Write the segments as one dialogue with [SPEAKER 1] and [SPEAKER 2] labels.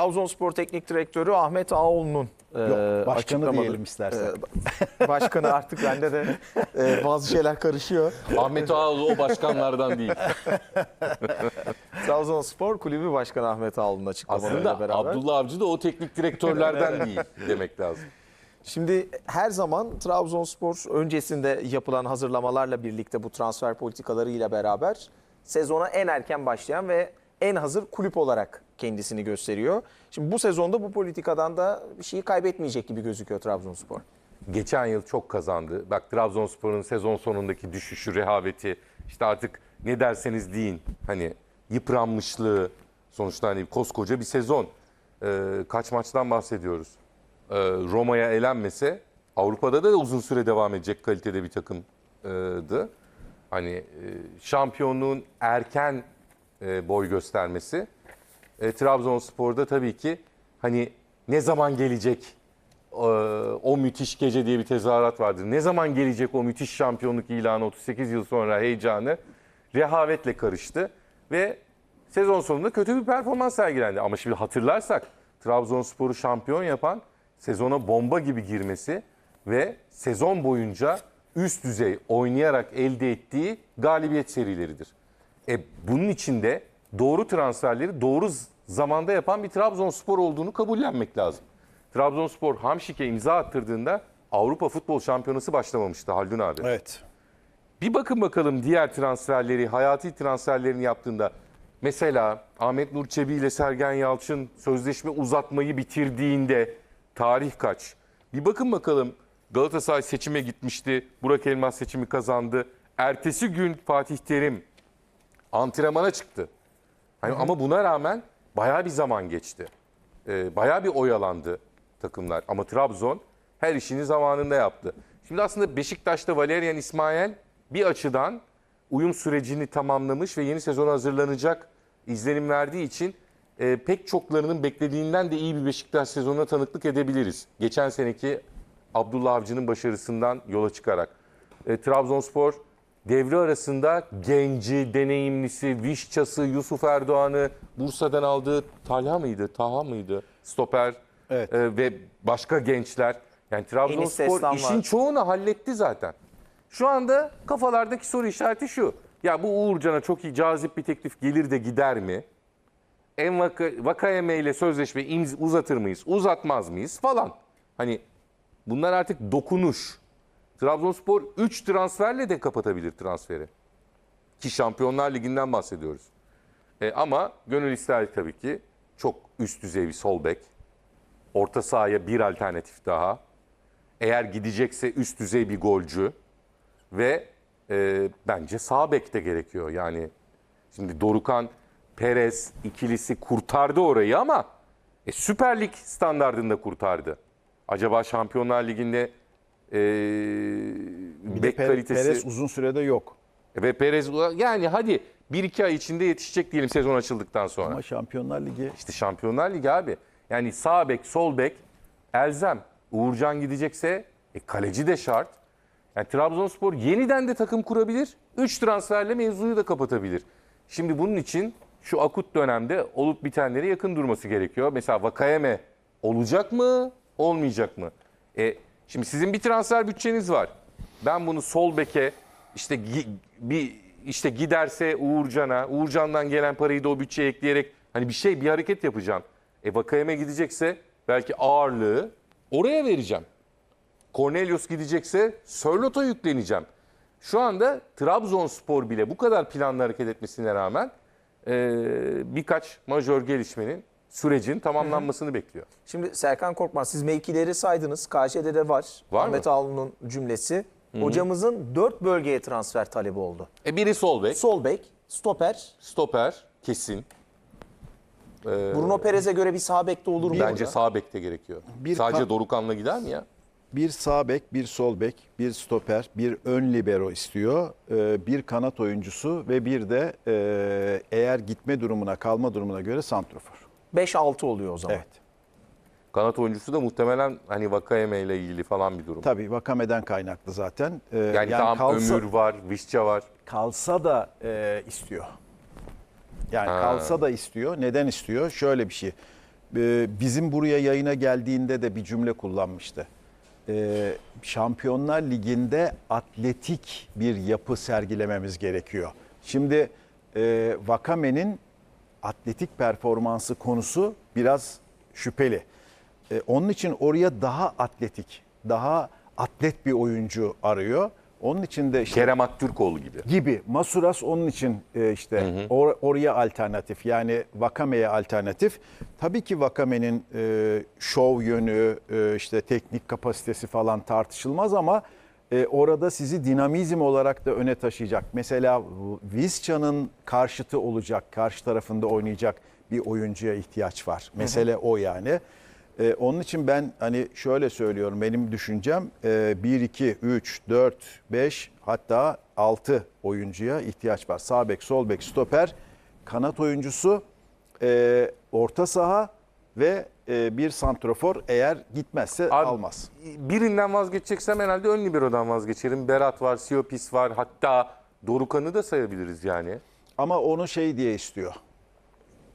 [SPEAKER 1] Trabzonspor Teknik Direktörü Ahmet Ağoğlu'nun e,
[SPEAKER 2] Yok, başkanı
[SPEAKER 1] açıklamaları-
[SPEAKER 2] diyelim istersen.
[SPEAKER 1] E, başkanı artık bende de e, bazı şeyler karışıyor.
[SPEAKER 3] Ahmet Ağaoğlu o başkanlardan değil.
[SPEAKER 1] Trabzonspor Kulübü Başkanı Ahmet Ağoğlu'nun açıklamalarıyla
[SPEAKER 3] Aslında
[SPEAKER 1] beraber.
[SPEAKER 3] Abdullah Avcı da o teknik direktörlerden değil demek lazım.
[SPEAKER 1] Şimdi her zaman Trabzonspor öncesinde yapılan hazırlamalarla birlikte bu transfer politikalarıyla beraber sezona en erken başlayan ve en hazır kulüp olarak kendisini gösteriyor. Şimdi bu sezonda bu politikadan da bir şeyi kaybetmeyecek gibi gözüküyor Trabzonspor.
[SPEAKER 3] Geçen yıl çok kazandı. Bak Trabzonspor'un sezon sonundaki düşüşü, rehaveti, işte artık ne derseniz deyin. Hani yıpranmışlığı, sonuçta hani koskoca bir sezon. Ee, kaç maçtan bahsediyoruz? Ee, Roma'ya elenmese Avrupa'da da uzun süre devam edecek kalitede bir takımdı. Hani e, şampiyonluğun erken e, boy göstermesi. E, Trabzonspor'da tabii ki hani ne zaman gelecek e, o müthiş gece diye bir tezahürat vardır. Ne zaman gelecek o müthiş şampiyonluk ilanı 38 yıl sonra heyecanı rehavetle karıştı ve sezon sonunda kötü bir performans sergilendi. Ama şimdi hatırlarsak Trabzonspor'u şampiyon yapan sezona bomba gibi girmesi ve sezon boyunca üst düzey oynayarak elde ettiği galibiyet serileridir. E, bunun içinde doğru transferleri doğru zamanda yapan bir Trabzonspor olduğunu kabullenmek lazım. Trabzonspor Hamşik'e imza attırdığında Avrupa Futbol Şampiyonası başlamamıştı Haldun abi.
[SPEAKER 2] Evet.
[SPEAKER 3] Bir bakın bakalım diğer transferleri, hayati transferlerini yaptığında mesela Ahmet Nur Çebi ile Sergen Yalçın sözleşme uzatmayı bitirdiğinde tarih kaç? Bir bakın bakalım Galatasaray seçime gitmişti. Burak Elmas seçimi kazandı. Ertesi gün Fatih Terim antrenmana çıktı. Hani ama buna rağmen bayağı bir zaman geçti. Ee, bayağı bir oyalandı takımlar. Ama Trabzon her işini zamanında yaptı. Şimdi aslında Beşiktaş'ta Valerian İsmail bir açıdan uyum sürecini tamamlamış ve yeni sezona hazırlanacak izlenim verdiği için e, pek çoklarının beklediğinden de iyi bir Beşiktaş sezonuna tanıklık edebiliriz. Geçen seneki Abdullah Avcı'nın başarısından yola çıkarak. E, Trabzonspor devre arasında genci, deneyimlisi, Vişçası, Yusuf Erdoğan'ı Bursa'dan aldığı Talha mıydı, Taha mıydı? Stoper
[SPEAKER 2] Evet.
[SPEAKER 3] e, ve başka gençler. Yani Trabzonspor işin
[SPEAKER 1] var.
[SPEAKER 3] çoğunu halletti zaten. Şu anda kafalardaki soru işareti şu. Ya bu Uğurcan'a çok iyi cazip bir teklif gelir de gider mi? En vaka, Vakayeme ile sözleşme imz- uzatır mıyız, uzatmaz mıyız falan. Hani bunlar artık dokunuş. Trabzonspor 3 transferle de kapatabilir transferi. Ki Şampiyonlar Ligi'nden bahsediyoruz. E, ama gönül isterdi tabii ki çok üst düzey bir sol bek. Orta sahaya bir alternatif daha. Eğer gidecekse üst düzey bir golcü. Ve e, bence sağ bek de gerekiyor. Yani şimdi Dorukan, Perez ikilisi kurtardı orayı ama e, Süper Lig standartında kurtardı. Acaba Şampiyonlar Ligi'nde e,
[SPEAKER 2] Bir
[SPEAKER 3] bek
[SPEAKER 2] Pe-
[SPEAKER 3] kalitesi...
[SPEAKER 2] Perez uzun sürede yok.
[SPEAKER 3] Ve Perez yani hadi 1-2 ay içinde yetişecek diyelim sezon açıldıktan sonra.
[SPEAKER 2] Ama Şampiyonlar Ligi
[SPEAKER 3] İşte Şampiyonlar Ligi abi. Yani sağ bek, sol bek elzem. Uğurcan gidecekse e, kaleci de şart. Yani Trabzonspor yeniden de takım kurabilir. 3 transferle mevzuyu da kapatabilir. Şimdi bunun için şu akut dönemde olup bitenlere yakın durması gerekiyor. Mesela Vakayeme olacak mı, olmayacak mı? E, şimdi sizin bir transfer bütçeniz var. Ben bunu sol beke işte bir işte giderse Uğurcan'a, Uğurcan'dan gelen parayı da o bütçeye ekleyerek hani bir şey bir hareket yapacağım. E Vakayeme gidecekse belki ağırlığı oraya vereceğim. Cornelius gidecekse Sörlot'a yükleneceğim. Şu anda Trabzonspor bile bu kadar planlı hareket etmesine rağmen e, birkaç majör gelişmenin sürecin tamamlanmasını bekliyor.
[SPEAKER 1] Şimdi Serkan Korkmaz siz mevkileri saydınız. KJ'de de var.
[SPEAKER 3] Var
[SPEAKER 1] Ahmet
[SPEAKER 3] mı?
[SPEAKER 1] Ağoğlu'nun cümlesi. Hocamızın 4 bölgeye transfer talebi oldu.
[SPEAKER 3] E biri sol bek,
[SPEAKER 1] Sol bek, stoper,
[SPEAKER 3] stoper kesin.
[SPEAKER 1] Bruno Perez'e göre bir sağ bek de olur mu?
[SPEAKER 3] Bence sağ bekte gerekiyor.
[SPEAKER 2] Bir
[SPEAKER 3] Sadece Dorukan'la gider mi ya?
[SPEAKER 2] bir sağ bek, bir sol bek, bir stoper, bir ön libero istiyor. Ee, bir kanat oyuncusu ve bir de e, eğer gitme durumuna, kalma durumuna göre santrofor.
[SPEAKER 1] 5-6 oluyor o zaman.
[SPEAKER 2] Evet.
[SPEAKER 3] Kanat oyuncusu da muhtemelen hani Vakayeme ile ilgili falan bir durum.
[SPEAKER 2] Tabii Vakame'den kaynaklı zaten. Ee,
[SPEAKER 3] Yani, tamam
[SPEAKER 2] kalsa,
[SPEAKER 3] Ömür var, Vişça var.
[SPEAKER 2] kalsa da e, istiyor. Yani
[SPEAKER 3] Ha.
[SPEAKER 2] kalsa da istiyor. Neden istiyor? Şöyle bir şey. e, bizim buraya yayına geldiğinde de bir cümle kullanmıştı. E, Şampiyonlar Ligi'nde atletik bir yapı sergilememiz gerekiyor. Şimdi e, Vakame'nin atletik performansı konusu biraz şüpheli. E, onun için oraya daha atletik, daha atlet bir oyuncu arıyor. Onun için de işte
[SPEAKER 3] Kerem Aktürkoğlu gibi.
[SPEAKER 2] gibi. Masuras onun için e, işte or- oraya alternatif yani Vakame'ye alternatif. Tabii ki Vakame'nin e, şov yönü, e, işte teknik kapasitesi falan tartışılmaz ama e, orada sizi dinamizm olarak da öne taşıyacak. Mesela Visca'nın karşıtı olacak, karşı tarafında oynayacak bir oyuncuya ihtiyaç var. Mesele o yani. Ee, onun için ben hani şöyle söylüyorum benim düşüncem e, 1, 2, 3, 4, 5 hatta 6 oyuncuya ihtiyaç var. Sağ bek, sol bek, stoper, kanat oyuncusu, e, orta saha ve e, bir santrofor eğer gitmezse
[SPEAKER 3] Abi,
[SPEAKER 2] almaz.
[SPEAKER 3] Birinden vazgeçeceksem herhalde ön libero'dan vazgeçerim. Berat var, Siopis var. Hatta Dorukan'ı da sayabiliriz yani.
[SPEAKER 2] Ama onu şey diye istiyor.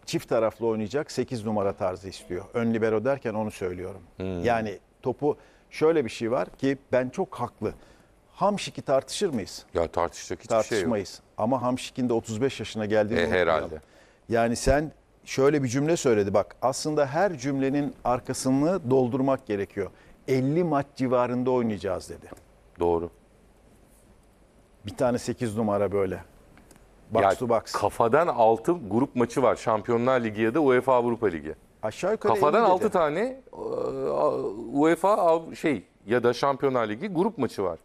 [SPEAKER 2] Çift taraflı oynayacak 8 numara tarzı istiyor. Ön libero derken onu söylüyorum. Yani topu şöyle bir şey var ki ben çok haklı. Hamşik'i tartışır mıyız?
[SPEAKER 3] Ya tartışacak hiçbir şey yok.
[SPEAKER 2] Tartışmayız. Ama Hamşik'in de 35 yaşına geldiğini
[SPEAKER 3] E,
[SPEAKER 2] unutmayalım.
[SPEAKER 3] herhalde.
[SPEAKER 2] Yani sen şöyle bir cümle söyledi bak. Aslında her cümlenin arkasını doldurmak gerekiyor. 50 maç civarında oynayacağız dedi.
[SPEAKER 3] Doğru.
[SPEAKER 2] Bir tane 8 numara böyle. Box
[SPEAKER 3] Ya
[SPEAKER 2] to box.
[SPEAKER 3] Kafadan 6 grup maçı var. Şampiyonlar Ligi ya da UEFA Avrupa Ligi.
[SPEAKER 2] Aşağı yukarı
[SPEAKER 3] Kafadan
[SPEAKER 2] 50
[SPEAKER 3] 6
[SPEAKER 2] dedi.
[SPEAKER 3] tane e, UEFA şey ya da Şampiyonlar Ligi grup maçı var.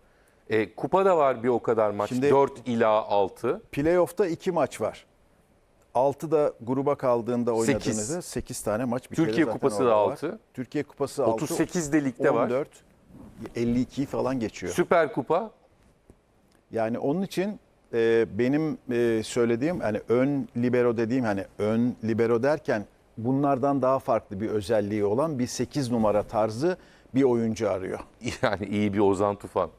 [SPEAKER 3] E, kupada var bir o kadar maç.
[SPEAKER 2] Şimdi-
[SPEAKER 3] 4 ila 6.
[SPEAKER 2] Playoff'ta 2 maç var. 6 da gruba kaldığında oynadığınızda 8 tane maç. Bir
[SPEAKER 3] Türkiye
[SPEAKER 2] kere
[SPEAKER 3] Kupası da
[SPEAKER 2] var.
[SPEAKER 3] altı.
[SPEAKER 2] Türkiye Kupası 6.
[SPEAKER 3] 38 de ligde var.
[SPEAKER 2] 14. 52'yi falan geçiyor.
[SPEAKER 3] Süper Kupa
[SPEAKER 2] Yani onun için e, benim e, söylediğim hani ön libero dediğim hani ön libero derken bunlardan daha farklı bir özelliği olan bir 8 numara tarzı bir oyuncu arıyor.
[SPEAKER 3] yani iyi bir Ozan Tufan.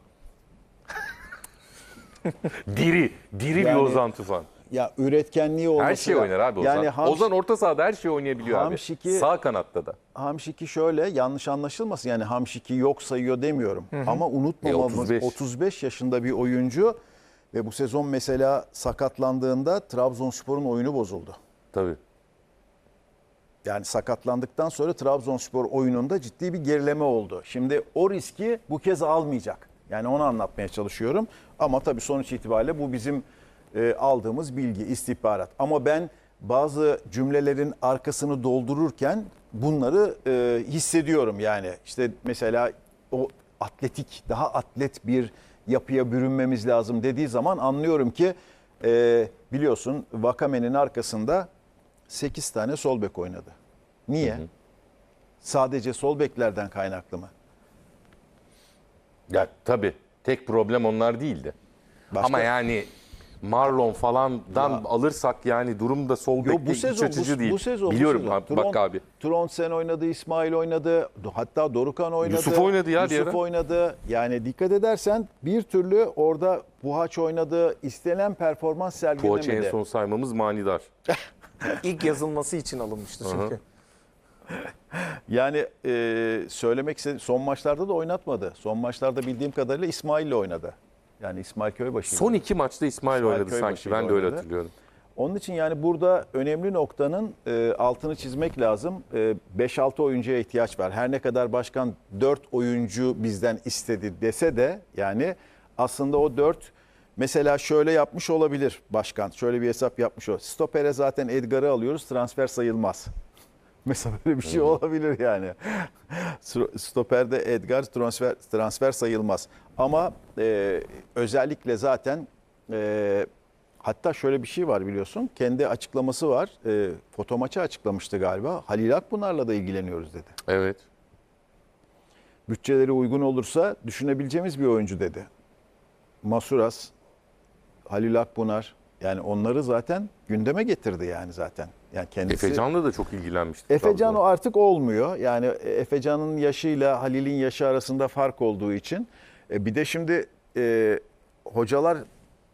[SPEAKER 3] diri, diri bir
[SPEAKER 2] Yani-
[SPEAKER 3] Ozan Tufan.
[SPEAKER 2] Ya üretkenliği olması
[SPEAKER 3] Her şey
[SPEAKER 2] da-
[SPEAKER 3] oynar abi Ozan.
[SPEAKER 2] Yani Hamş-
[SPEAKER 3] Ozan orta sahada her şey oynayabiliyor
[SPEAKER 2] Hamşik'i-
[SPEAKER 3] abi. Sağ kanatta da.
[SPEAKER 2] Hamşik'i şöyle yanlış anlaşılmasın yani Hamşik'i yok sayıyor demiyorum. Ama unutmamamız
[SPEAKER 3] E, 35.
[SPEAKER 2] 35 yaşında bir oyuncu ve bu sezon mesela sakatlandığında Trabzonspor'un oyunu bozuldu.
[SPEAKER 3] Tabii.
[SPEAKER 2] Yani sakatlandıktan sonra Trabzonspor oyununda ciddi bir gerileme oldu. Şimdi o riski bu kez almayacak. Yani onu anlatmaya çalışıyorum. Ama tabii sonuç itibariyle bu bizim e, aldığımız bilgi, istihbarat. Ama ben bazı cümlelerin arkasını doldururken bunları e, hissediyorum. Yani işte mesela o atletik, daha atlet bir yapıya bürünmemiz lazım dediği zaman anlıyorum ki e, biliyorsun Vakame'nin arkasında 8 tane sol bek oynadı. Niye? Sadece sol beklerden kaynaklı mı?
[SPEAKER 3] Ya tabii. Tek problem onlar değildi.
[SPEAKER 2] Başka-
[SPEAKER 3] Ama yani Marlon falandan alırsak yani durum da sol
[SPEAKER 2] Yo, bu sezon
[SPEAKER 3] açıcı
[SPEAKER 2] bu,
[SPEAKER 3] değil.
[SPEAKER 2] bu sezon
[SPEAKER 3] Biliyorum
[SPEAKER 2] bu sezon.
[SPEAKER 3] abi, bak abi.
[SPEAKER 2] Tronsen oynadı, İsmail oynadı, hatta Dorukan oynadı.
[SPEAKER 3] Yusuf oynadı ya
[SPEAKER 2] Yusuf oynadı. Yani dikkat edersen bir türlü orada Buhaç oynadı. istenen performans sergilemedi.
[SPEAKER 3] en son saymamız manidar.
[SPEAKER 1] İlk yazılması için alınmıştı çünkü.
[SPEAKER 2] Yani e, söylemek istediğim son maçlarda da oynatmadı. Son maçlarda bildiğim kadarıyla İsmail'le oynadı. Yani İsmail Köybaşı.
[SPEAKER 3] Son iki maçta İsmail,
[SPEAKER 2] İsmail
[SPEAKER 3] oynadı
[SPEAKER 2] Köybaşı
[SPEAKER 3] sanki. Ben de öyle
[SPEAKER 2] oynadı.
[SPEAKER 3] hatırlıyorum.
[SPEAKER 2] Onun için yani burada önemli noktanın e, altını çizmek lazım. E, 5-6 oyuncuya ihtiyaç var. Her ne kadar başkan 4 oyuncu bizden istedi dese de yani aslında o 4 mesela şöyle yapmış olabilir başkan. Şöyle bir hesap yapmış o. Stopere zaten Edgar'ı alıyoruz transfer sayılmaz. Mesela böyle bir şey olabilir yani. Stoperde Edgar transfer transfer sayılmaz. Ama e, özellikle zaten e, hatta şöyle bir şey var biliyorsun. Kendi açıklaması var. E, foto maçı açıklamıştı galiba. Halil Akpınar'la da ilgileniyoruz dedi.
[SPEAKER 3] Evet.
[SPEAKER 2] Bütçeleri uygun olursa düşünebileceğimiz bir oyuncu dedi. Masuras, Halil Akpınar yani onları zaten gündeme getirdi yani zaten. Yani kendisi
[SPEAKER 3] Efecan'la da çok ilgilenmişti.
[SPEAKER 2] Efecan o artık olmuyor. Yani Efecan'ın yaşıyla Halil'in yaşı arasında fark olduğu için. E, bir de şimdi e, hocalar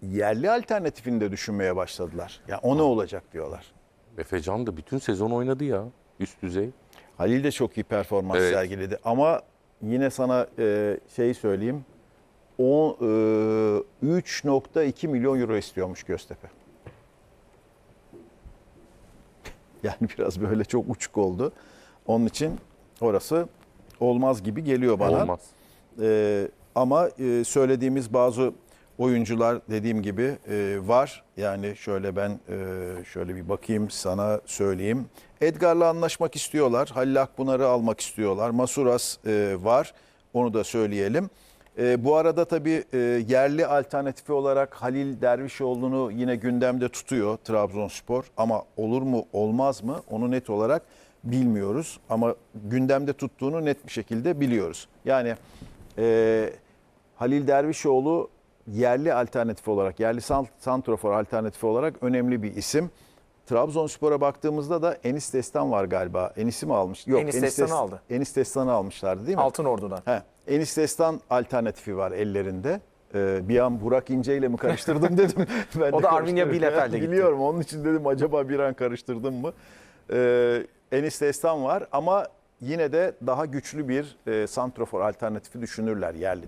[SPEAKER 2] yerli alternatifini de düşünmeye başladılar. Ya yani o ne olacak diyorlar.
[SPEAKER 3] Efecan da bütün sezon oynadı ya. Üst düzey.
[SPEAKER 2] Halil de çok iyi performans
[SPEAKER 3] Evet.
[SPEAKER 2] sergiledi. Ama yine sana e, şey söyleyeyim. O, e, 3.2 milyon euro istiyormuş Göztepe. Yani biraz böyle çok uçuk oldu. Onun için orası olmaz gibi geliyor bana.
[SPEAKER 3] Olmaz.
[SPEAKER 2] Ee, ama e, söylediğimiz bazı oyuncular dediğim gibi e, var. Yani şöyle ben e, şöyle bir bakayım sana söyleyeyim. Edgar'la anlaşmak istiyorlar. Halil Akpınar'ı almak istiyorlar. Masuras e, var. Onu da söyleyelim. E, bu arada tabii e, yerli alternatifi olarak Halil Dervişoğlu'nu yine gündemde tutuyor Trabzonspor. Ama olur mu olmaz mı onu net olarak bilmiyoruz. Ama gündemde tuttuğunu net bir şekilde biliyoruz. Yani e, Halil Dervişoğlu yerli alternatif olarak, yerli sant- santrofor alternatifi olarak önemli bir isim. Trabzonspor'a baktığımızda da Enis Destan var galiba. Enis'i mi almış? Yok.
[SPEAKER 1] Enis Destan'ı
[SPEAKER 2] Des-
[SPEAKER 1] aldı.
[SPEAKER 2] Enis Destan'ı almışlardı değil mi?
[SPEAKER 1] Altın Ordu'dan.
[SPEAKER 2] He, Enis Destan alternatifi var ellerinde. Ee, bir an Burak İnce ile mi karıştırdım dedim. Ben
[SPEAKER 1] O
[SPEAKER 2] de
[SPEAKER 1] da Arminia. Bielefeld'e gitti.
[SPEAKER 2] Biliyorum onun için dedim acaba bir an karıştırdım mı? Ee, Enis Destan var ama yine de daha güçlü bir e, santrofor alternatifi düşünürler yerli de.